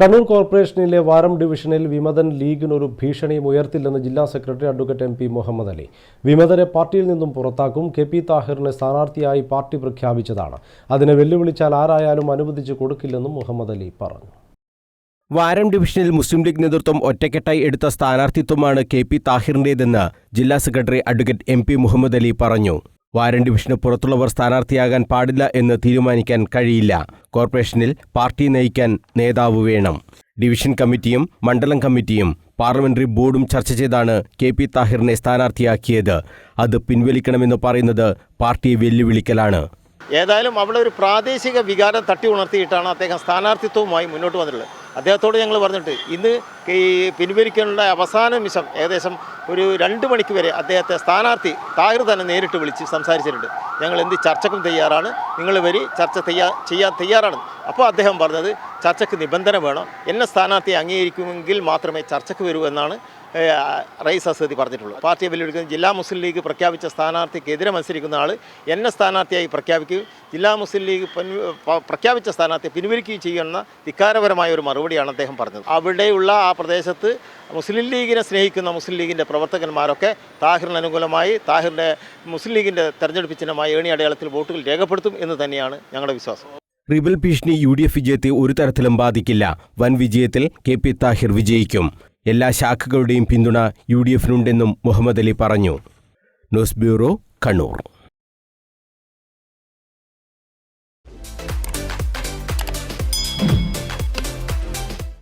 കണ്ണൂർ കോർപ്പറേഷനിലെ വാരം ഡിവിഷനിൽ വിമതൻ ലീഗിനൊരു ഭീഷണിയും ഉയർത്തില്ലെന്ന് ജില്ലാ secretary advocate M P Muhammad Ali. വിമതരെ പാർട്ടിയിൽ നിന്നും പുറത്താക്കും കെ പി താഹിറിനെ സ്ഥാനാർത്ഥിയായി പാർട്ടി പ്രഖ്യാപിച്ചതാണ്. അതിനെ വെല്ലുവിളിച്ചാൽ ആരായാലും അനുവദിച്ചു കൊടുക്കില്ലെന്നും മുഹമ്മദ് അലി പറഞ്ഞു. വാരം ഡിവിഷനിൽ മുസ്ലിം ലീഗ് നേതൃത്വം ഒറ്റക്കെട്ടായി എടുത്ത സ്ഥാനാർത്ഥിത്വമാണ് കെ പി താഹിറിന്റേതെന്ന് ജില്ലാ secretary advocate M P Muhammad Ali പറഞ്ഞു. വാരം ഡിവിഷന് പുറത്തുള്ളവർ സ്ഥാനാർത്ഥിയാകാൻ പാടില്ല എന്ന് തീരുമാനിക്കാൻ കഴിയില്ല. കോർപ്പറേഷനിൽ പാർട്ടി നയിക്കാൻ നേതാവ് വേണം. ഡിവിഷൻ കമ്മിറ്റിയും മണ്ഡലം കമ്മിറ്റിയും പാർലമെന്ററി ബോർഡും ചർച്ച ചെയ്താണ് കെ പി താഹിറിനെ സ്ഥാനാർത്ഥിയാക്കിയത്. അത് പിൻവലിക്കണമെന്ന് പറയുന്നത് പാർട്ടി വെല്ലുവിളിക്കലാണ്. ഏതായാലും അവിടെ ഒരു പ്രാദേശിക വികാരം തട്ടി ഉണർത്തിയിട്ടാണ് അദ്ദേഹം സ്ഥാനാർത്ഥിത്വവുമായി മുന്നോട്ട് വന്നിട്ടുള്ളത്. അദ്ദേഹത്തോട് ഞങ്ങൾ പറഞ്ഞിട്ട് ഇന്ന് ഈ പിൻവലിക്കാനുള്ള അവസാന നിമിഷം ഏകദേശം ഒരു രണ്ട് മണിക്ക് വരെ അദ്ദേഹത്തെ സ്ഥാനാർത്ഥി താഹിർ തന്നെ നേരിട്ട് വിളിച്ച് സംസാരിച്ചിട്ടുണ്ട്. ഞങ്ങൾ എന്ത് ചർച്ചക്കും തയ്യാറാണ്. നിങ്ങൾ വരി ചർച്ച തയ്യാ ചെയ്യാൻ തയ്യാറാണ്. അപ്പോൾ അദ്ദേഹം പറഞ്ഞത് ചർച്ചയ്ക്ക് നിബന്ധന വേണം. എന്നെ സ്ഥാനാർത്ഥി അംഗീകരിക്കുമെങ്കിൽ മാത്രമേ ചർച്ചയ്ക്ക് വരൂ എന്നാണ് റൈസ് അസദി പറഞ്ഞിട്ടുള്ളത്. പാർട്ടിയെ വെല്ലുവിളിക്കുന്ന ജില്ലാ മുസ്ലിം ലീഗ് പ്രഖ്യാപിച്ച സ്ഥാനാർത്ഥിക്കെതിരെ മത്സരിക്കുന്ന ആൾ എന്നെ സ്ഥാനാർത്ഥിയായി പ്രഖ്യാപിക്കുകയും ജില്ലാ മുസ്ലിം ലീഗ് പ്രഖ്യാപിച്ച സ്ഥാനാർത്ഥിയെ പിൻവലിക്കുകയും ചെയ്യുന്ന ധിക്കാരപരമായ ഒരു മറുപടിയാണ് അദ്ദേഹം പറഞ്ഞത്. അവിടെയുള്ള ആ പ്രദേശത്ത് മുസ്ലിം ലീഗിനെ സ്നേഹിക്കുന്ന മുസ്ലിം ലീഗിന്റെ പ്രവർത്തകന്മാരൊക്കെ താഹിറിന് അനുകൂലമായി താഹിറിന്റെ മുസ്ലിം ലീഗിന്റെ തെരഞ്ഞെടുപ്പ് ചിഹ്നമായ ഏണി അടയാളത്തിൽ വോട്ടുകൾ രേഖപ്പെടുത്തും എന്ന് തന്നെയാണ് ഞങ്ങളുടെ വിശ്വാസം. റിബൽ ഭീഷണി യു ഡി എഫ് വിജയത്തെ ഒരു തരത്തിലും ബാധിക്കില്ല. വൻ വിജയത്തിൽ കെ പി താഹിർ വിജയിക്കും. എല്ലാ ശാഖകളുടെയും പിന്തുണ യു ഡി എഫിനുണ്ടെന്നും മുഹമ്മദ് അലി പറഞ്ഞു. News bureau Kannur.